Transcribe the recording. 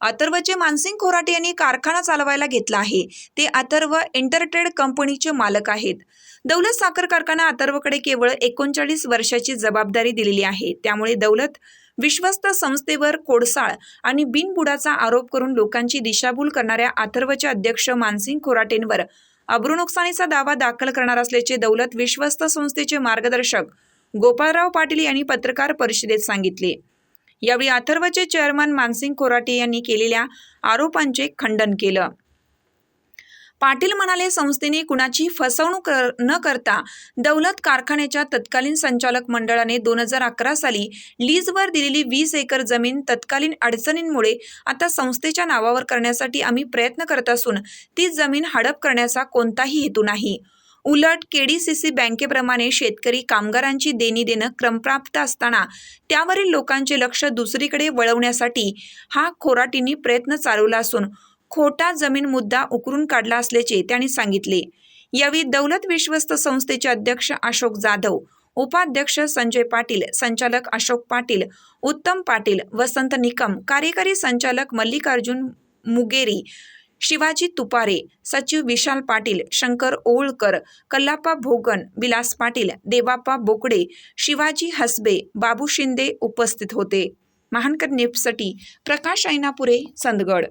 अथर्वचे मानसिंग खोराटे यांनी कारखाना चालवायला घेतला आहे. ते अथर्व इंटरट्रेड कंपनीचे मालक आहेत. दौलत साखर कारखाना अथर्वकडे केवळ एकोणचाळीस वर्षाची जबाबदारी दिलेली आहे. त्यामुळे दौलत विश्वस्त संस्थेवर कोडसाळ आणि बिनबुडाचा आरोप करून लोकांची दिशाभूल करणाऱ्या अथर्वचे अध्यक्ष मानसिंग खोराटेंवर अब्रुनुकसानीचा दावा दाखल करणार असल्याचे दौलत विश्वस्त संस्थेचे मार्गदर्शक गोपाळराव पाटील यांनी पत्रकार परिषदेत सांगितले. यावेळी अथर्वचे चेअरमन मानसिंग खोराटे यांनी केलेल्या आरोपांचे खंडन केलं. पाटील म्हणाले संस्थेने कुणाची फसवणूक कर- न करता दौलत कारखान्याच्या तत्कालीन संचालक मंडळाने दोन हजार अकरा साली लीजवर दिलेली वीस एकर जमीन तत्कालीन अडचणींमुळे आता संस्थेच्या नावावर करण्यासाठी आम्ही प्रयत्न करत असून ती जमीन हडप करण्याचा कोणताही हेतू नाही. उलट केडीसीसी बँकेप्रमाणे शेतकरी कामगारांची देणी देणं क्रमप्राप्त असताना त्यावरील लोकांचे लक्ष दुसरीकडे वळवण्यासाठी हा खोराटींनी प्रयत्न चालवला असून खोटा जमीन मुद्दा उकरून काढला असल्याचे त्यांनी सांगितले. यावेळी दौलत विश्वस्त संस्थेचे अध्यक्ष अशोक जाधव उपाध्यक्ष संजय पाटील संचालक अशोक पाटील उत्तम पाटील वसंत निकम कार्यकारी संचालक मल्लिकार्जुन मुगेरी शिवाजी तुपारे सचिव विशाल पाटील शंकर ओळकर कल्लाप्पा भोगन विलास पाटील देवाप्पा बोकडे शिवाजी हसबे बाबू शिंदे उपस्थित होते. महानकर न्यूजसाठी प्रकाश ऐनापुरे चंदगड